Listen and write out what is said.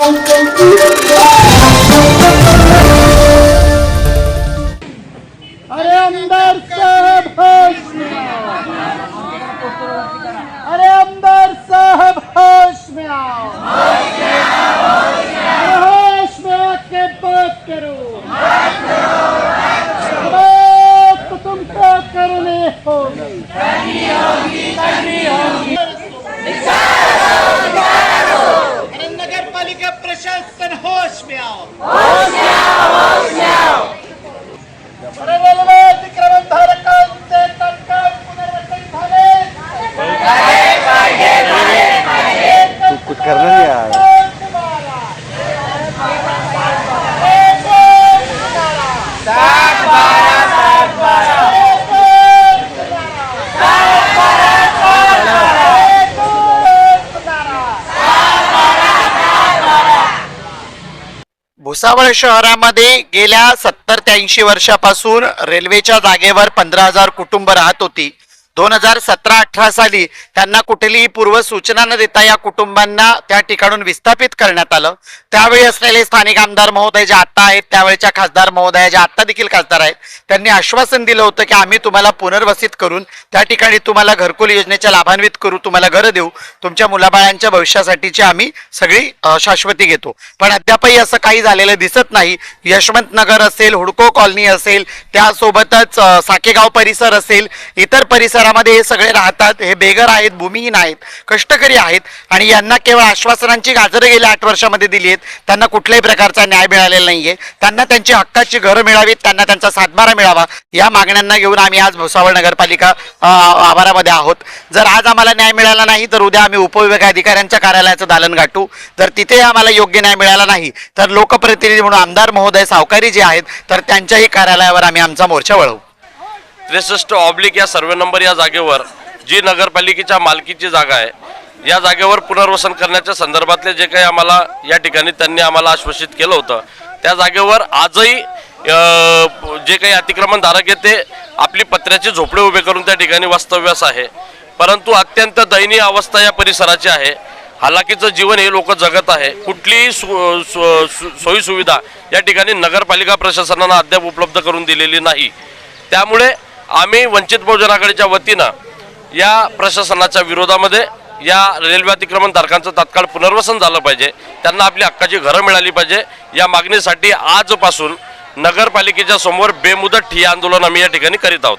Okay. पालिका प्रशासन होश में आओ अरे भुसावळ शहरामध्ये गेल्या सत्तर ते ऐंशी वर्षापासून रेल्वेच्या जागेवर पंधरा हजार कुटुंब राहत होती. दोन हजार सतरा अठरा साली त्यांना कुठलीही पूर्व सूचना न देता या कुटुंबांना त्या ठिकाणून विस्थापित करण्यात आलं. त्यावेळी असलेले स्थानिक आमदार महोदय जे आता आहेत त्यावेळेच्या खासदार महोदय ज्या आता देखील खासदार आहेत त्यांनी आश्वासन दिलं होतं की आम्ही तुम्हाला पुनर्वसित करून त्या ठिकाणी तुम्हाला घरकुल योजनेच्या लाभान्वित करू तुम्हाला घरं देऊ तुमच्या मुलाबाळांच्या भविष्यासाठीची आम्ही सगळी शाश्वती घेतो. पण अद्यापही असं काही झालेलं दिसत नाही. यशवंत नगर असेल हुडको कॉलनी असेल त्यासोबतच साकेगाव परिसर असेल इतर परिसर शहरामध्ये हे सगळे राहतात हे बेघर आहेत भूमिहीन आहेत कष्टकरी आहेत आणि यांना केवळ आश्वासनांची गाजरं गेल्या आठ वर्षामध्ये दिली आहेत. त्यांना कुठल्याही प्रकारचा न्याय मिळालेला नाहीये. त्यांना त्यांची हक्काची घरं मिळावीत त्यांना त्यांचा सातबारा मिळावा. या मागण्यांना घेऊन आम्ही आज भुसावळ नगरपालिका आभारामध्ये आवारामध्ये आहोत. जर आज आम्हाला न्याय मिळाला नाही तर उद्या आम्ही उपविभाग अधिकाऱ्यांच्या कार्यालयाचं दालन गाठू. जर तिथे आम्हाला योग्य न्याय मिळाला नाही तर लोकप्रतिनिधी म्हणून आमदार महोदय सावकारी जे आहेत तर त्यांच्याही कार्यालयावर आम्ही आमचा मोर्चा वळवू. त्रेसष्ट ऑब्लिक या सर्वे नंबर या जागेवर जी नगरपालिकेच्या मालकीची जागा आहे या जागेवर पुनर्वसन करण्याच्या संदर्भातले जे काही आम्हाला या ठिकाणी त्यांनी आम्हाला आश्वासित केलं होतं त्या जागेवर आजही जे काही अतिक्रमणधारक आहे ते आपली पत्र्याचे झोपडे उभे करून त्या ठिकाणी वास्तव्यास आहे. परंतु अत्यंत दयनीय अवस्था या परिसराची आहे. हालाकीचं जीवन हे लोक जगत आहे. कुठलीही सु सु- सु- सोयीसुविधा या ठिकाणी नगरपालिका प्रशासनानं अद्याप उपलब्ध करून दिलेली नाही. त्यामुळे आम्ही वंचित बहुजन आघाडीच्या वतीनं या प्रशासनाच्या विरोधामध्ये या रेल्वे अतिक्रमण धारकांचं तात्काळ पुनर्वसन झालं पाहिजे. त्यांना आपली हक्काची घरं मिळाली पाहिजे. या मागणीसाठी आजपासून नगरपालिकेच्या समोर बेमुदत ठिय्या आंदोलन आम्ही या ठिकाणी करीत आहोत.